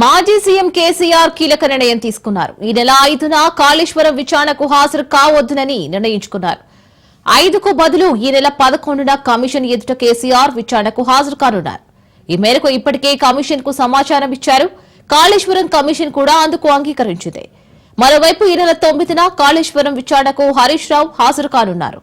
మాజీ సీఎం కేసీఆర్ కీలక నిర్ణయం తీసుకున్నారు. ఈ నెల ఐదున కాళేశ్వరం విచారణకు హాజరు కావద్దునని నిర్ణయించుకున్నారు. ఐదుకు బదులు ఈ నెల పదకొండున కమిషన్ ఎదుట కేసీఆర్ విచారణకు హాజరు కానున్నారు. ఈ మేరకు ఇప్పటికే కమిషన్కు సమాచారం ఇచ్చారు. కాళేశ్వరం కమిషన్ కూడా అందుకు అంగీకరించింది. మరోవైపు ఈ నెల తొమ్మిదిన కాళేశ్వరం విచారణకు హరీష్ రావు హాజరు కానున్నారు.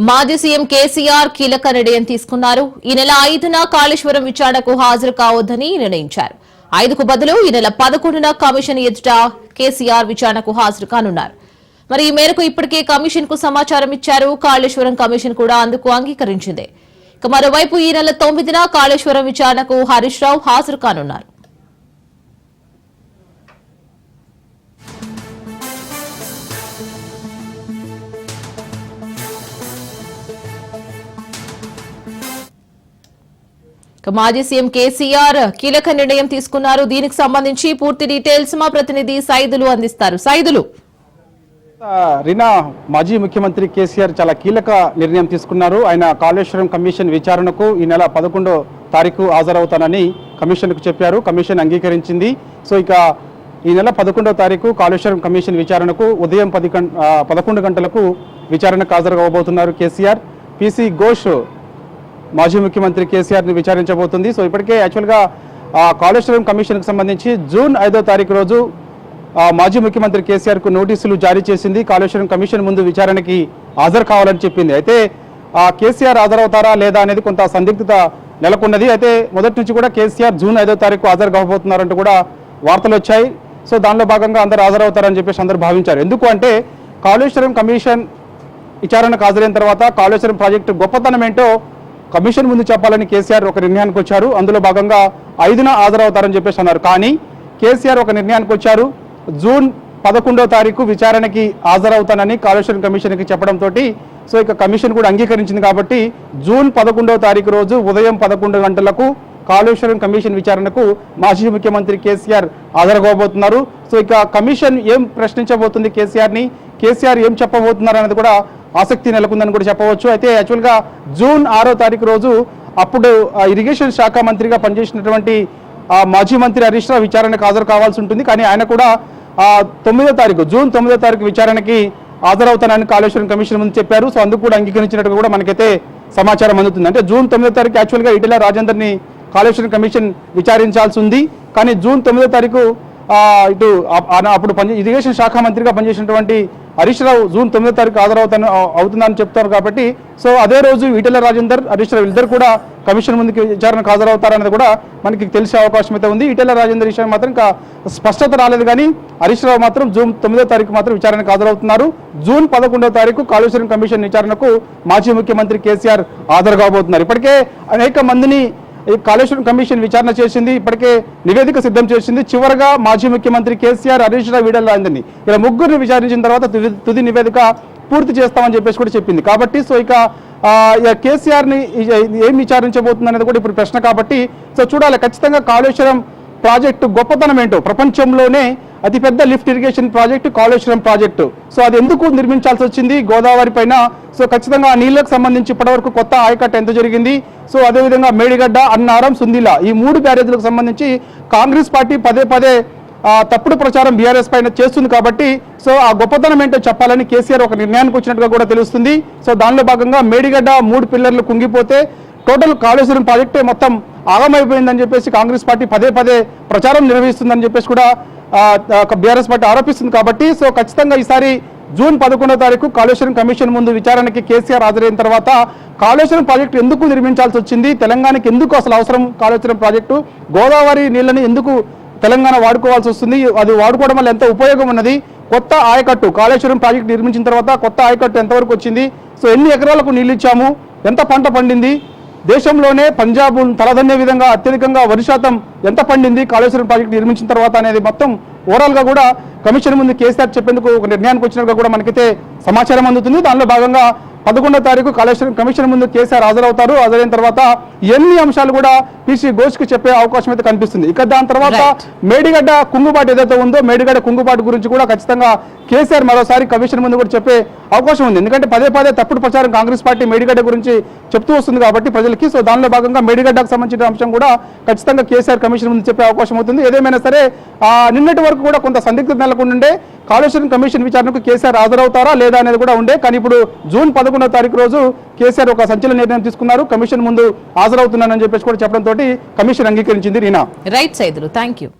మాజీ సీఎం కేసీఆర్ కీలక నిర్ణయం తీసుకున్నారు. ఈ నెల ఐదున కాళేశ్వరం విచారణకు హాజరు కావద్దని నిర్ణయించారు. ఐదుకు బదులు ఈ నెల పదకొండున కమిషన్ ఎదుట కేసీఆర్ విచారణకు హాజరు కానున్నారు. మరి ఈ మేరకు ఇప్పటికే కమిషన్కు సమాచారం ఇచ్చారు. కాళేశ్వరం కమిషన్ కూడా అందుకు అంగీకరించింది. ఇక మరోవైపు ఈ నెల తొమ్మిదిన కాళేశ్వరం విచారణకు హరీష్ రావు హాజరు కానున్నారు. మాజీ సీఎం కేసీఆర్ కీలక నిర్ణయం తీసుకున్నారు. దీనికి సంబంధించి పూర్తి డీటెయిల్స్ మా ప్రతినిధి సైదులు అందిస్తారు. సైదులు. రీనా మాజీ ముఖ్యమంత్రి కేసీఆర్ చాలా కీలక నిర్ణయం తీసుకున్నారు. ఆయన కాళేశ్వరం కమిషన్ విచారణకు ఈ నెల పదకొండో తారీఖు హాజరవుతానని కమిషన్కు చెప్పారు. కమిషన్ అంగీకరించింది. సో ఇక ఈ నెల పదకొండో తారీఖు కాళేశ్వరం కమిషన్ విచారణకు ఉదయం పది గంట పదకొండు గంటలకు విచారణకు హాజరు అవ్వబోతున్నారు కేసీఆర్. పీసీ ఘోష్ మాజీ ముఖ్యమంత్రి కేసీఆర్ని విచారించబోతుంది. సో ఇప్పటికే యాక్చువల్గా ఆ, కాళేశ్వరం కమిషన్కి సంబంధించి జూన్ ఐదో తారీఖు రోజు మాజీ ముఖ్యమంత్రి కేసీఆర్కు నోటీసులు జారీ చేసింది. కాళేశ్వరం కమిషన్ ముందు విచారణకి హాజరు కావాలని చెప్పింది. అయితే ఆ కేసీఆర్ హాజరవుతారా లేదా అనేది కొంత సందిగ్ధత నెలకొన్నది. అయితే మొదటి నుంచి కూడా కేసీఆర్ జూన్ ఐదో తారీఖు హాజరు కాకపోతున్నారంటూ కూడా వార్తలు వచ్చాయి. సో దానిలో భాగంగా అందరు హాజరవుతారని చెప్పేసి అందరు భావించారు. ఎందుకు అంటే కాళేశ్వరం కమిషన్ విచారణకు హాజరైన తర్వాత కాళేశ్వరం ప్రాజెక్టు గొప్పతనం ఏంటో కమిషన్ ముందు చెప్పాలని కేసీఆర్ ఒక నిర్ణయానికి వచ్చారు. అందులో భాగంగా ఐదున హాజరవుతారని చెప్పేసి అన్నారు. కానీ కేసీఆర్ ఒక నిర్ణయానికి వచ్చారు. జూన్ పదకొండో తారీఖు విచారణకి హాజరవుతానని కాళేశ్వరం కమిషన్కి చెప్పడంతో సో ఇక కమిషన్ కూడా అంగీకరించింది కాబట్టి జూన్ పదకొండవ తారీఖు రోజు ఉదయం పదకొండు గంటలకు కాళేశ్వరం కమిషన్ విచారణకు మాజీ ముఖ్యమంత్రి కేసీఆర్ హాజరుకోబోతున్నారు. సో ఇక కమిషన్ ఏం ప్రశ్నించబోతుంది కేసీఆర్ని? కేసీఆర్ ఏం చెప్పబోతున్నారు అనేది కూడా ఆసక్తి నెలకొందని కూడా చెప్పవచ్చు. అయితే యాక్చువల్గా జూన్ ఆరో తారీఖు రోజు అప్పుడు ఇరిగేషన్ శాఖ మంత్రిగా పనిచేసినటువంటి మాజీ మంత్రి హరీష్ రావు విచారణకు హాజరు కావాల్సి ఉంటుంది. కానీ ఆయన కూడా తొమ్మిదో తారీఖు జూన్ తొమ్మిదో తారీఖు విచారణకి హాజరవుతానని కాళేశ్వరం కమిషన్ ముందు చెప్పారు. సో అందుకు కూడా అంగీకరించినట్టు కూడా మనకైతే సమాచారం అందుతుంది. అంటే జూన్ తొమ్మిదో తారీఖు యాక్చువల్గా ఇటీల రాజేందర్ని కాళేశ్వరం కమిషన్ విచారించాల్సి ఉంది. కానీ జూన్ తొమ్మిదో తారీఖు ఇటు ఆ- అప్పుడు పని ఇరిగేషన్ శాఖ మంత్రిగా పనిచేసినటువంటి హరీష్ రావు జూన్ తొమ్మిదో తారీఖు హాజరవుతాను అవుతుందని చెప్తారు కాబట్టి సో అదే రోజు ఈటెల రాజేందర్ హరీష్ రావు ఇద్దరు కూడా కమిషన్ ముందుకి విచారణకు హాజరవుతారనేది కూడా మనకి తెలిసే అవకాశం అయితే ఉంది. ఈటెల రాజేందర్ విషయం మాత్రం ఇంకా స్పష్టత రాలేదు కానీ హరీష్ రావు మాత్రం జూన్ తొమ్మిదో తారీఖు మాత్రం విచారణకు హాజరవుతున్నారు. జూన్ పదకొండో తారీఖు కాళేశ్వరం కమిషన్ విచారణకు మాజీ ముఖ్యమంత్రి కేసీఆర్ హాజరు కాబోతున్నారు. ఇప్పటికే అనేక మందిని ఈ కాళేశ్వరం కమిషన్ విచారణ చేసింది ఇప్పటికే నివేదిక సిద్ధం చేసింది. చివరగా మాజీ ముఖ్యమంత్రి కేసీఆర్ హరీష్ రావు వీడల్ రాజేందర్ని ఇలా ముగ్గురిని విచారించిన తర్వాత తుది తుది నివేదిక పూర్తి చేస్తామని చెప్పేసి కూడా చెప్పింది. కాబట్టి సో ఇక ఇక కేసీఆర్ని ఏం విచారించబోతుంది అనేది కూడా ఇప్పుడు ప్రశ్న కాబట్టి సో చూడాలి. ఖచ్చితంగా కాళేశ్వరం ప్రాజెక్టు గొప్పతనం ఏంటో. ప్రపంచంలోనే అతిపెద్ద lift irrigation project Kaleshwaram project. So అది ఎందుకు నిర్మించాల్సి వచ్చింది గోదావరి పైన? సో ఖచ్చితంగా ఆ నీళ్ళకు సంబంధించి ఇప్పటివరకు కొత్త ఆయకట్ట ఎంత జరిగింది? సో అదేవిధంగా మేడిగడ్డ అన్నారం సుందిల ఈ మూడు బ్యారేజ్లకు సంబంధించి కాంగ్రెస్ పార్టీ పదే పదే తప్పుడు ప్రచారం బీఆర్ఎస్ పైన చేస్తుంది కాబట్టి సో ఆ గొప్పతనం ఏంటో చెప్పాలని కేసీఆర్ ఒక నిర్ణయానికి వచ్చినట్టుగా కూడా తెలుస్తుంది. సో దానిలో భాగంగా మేడిగడ్డ మూడు పిల్లర్లు కుంగిపోతే టోటల్ కాళేశ్వరం ప్రాజెక్టే మొత్తం ఆగమైపోయిందని చెప్పేసి కాంగ్రెస్ పార్టీ పదే పదే ప్రచారం నిర్వహిస్తుందని చెప్పేసి కూడా బీఆర్ఎస్ పార్టీ ఆరోపిస్తుంది కాబట్టి సో ఖచ్చితంగా ఈసారి జూన్ పదకొండో తారీఖు కాళేశ్వరం కమిషన్ ముందు విచారణకి కేసీఆర్ హాజరైన తర్వాత కాళేశ్వరం ప్రాజెక్టు ఎందుకు నిర్మించాల్సి వచ్చింది? తెలంగాణకి ఎందుకు అసలు అవసరం కాళేశ్వరం ప్రాజెక్టు? గోదావరి నీళ్ళని ఎందుకు తెలంగాణ వాడుకోవాల్సి వస్తుంది? అది వాడుకోవడం వల్ల ఎంత ఉపయోగం ఉన్నది? కొత్త ఆయకట్టు కాళేశ్వరం ప్రాజెక్టు నిర్మించిన తర్వాత కొత్త ఆయకట్టు ఎంతవరకు వచ్చింది? సో ఎన్ని ఎకరాలకు నీళ్ళు ఇచ్చాము? ఎంత పంట పండింది? దేశంలోనే పంజాబ్ తలదన్నే విధంగా అత్యధికంగా వరి శాతం ఎంత పండింది? కాళేశ్వరం ప్రాజెక్టు నిర్మించిన తర్వాత అనేది మొత్తం ఓవరాల్గా కూడా కమిషన్ ముందు కేసీఆర్ చెప్పేందుకు ఒక నిర్ణయానికి వచ్చినట్టుగా కూడా మనకైతే సమాచారం అందుతుంది. దానిలో భాగంగా పదకొండో తారీఖు కాళేశ్వరం కమిషన్ ముందు కేసీఆర్ హాజరవుతారు. హాజరైన తర్వాత ఎన్ని అంశాలు కూడా పీసీ ఘోష్కి చెప్పే అవకాశం అయితే కనిపిస్తుంది. ఇక దాని తర్వాత. మేడిగడ్డ కుంగుబాటు ఏదైతే ఉందో మేడిగడ్డ కుంగుబాటు గురించి కూడా ఖచ్చితంగా కేసీఆర్ మరోసారి కమిషన్ ముందు కూడా చెప్పే అవకాశం ఉంది. ఎందుకంటే పదే పదే తప్పుడు ప్రచారం కాంగ్రెస్ పార్టీ మేడిగడ్డ గురించి చెప్తూ వస్తుంది కాబట్టి ప్రజలకి. సో దానిలో భాగంగా మేడిగడ్డకు సంబంధించిన అంశం కూడా ఖచ్చితంగా కేసీఆర్ కమిషన్ ముందు చెప్పే అవకాశం అవుతుంది. ఏదేమైనా సరే ఆ, నిన్నటి వరకు కూడా కొంత సందిగ్ధత నెలకొండే కాళేశ్వరం కమిషన్ విచారణకు కేసీఆర్ హాజరవుతారా లేదా అనేది కూడా ఉండే. కానీ ఇప్పుడు జూన్ పదకొండో తారీఖు రోజు కేసీఆర్ ఒక సంచలన నిర్ణయం తీసుకున్నారు. కమిషన్ ముందు హాజరవుతున్నానని చెప్పేసి కూడా చెప్పడంతో కమిషన్ అంగీకరించింది Reena. Right Saidulu thank you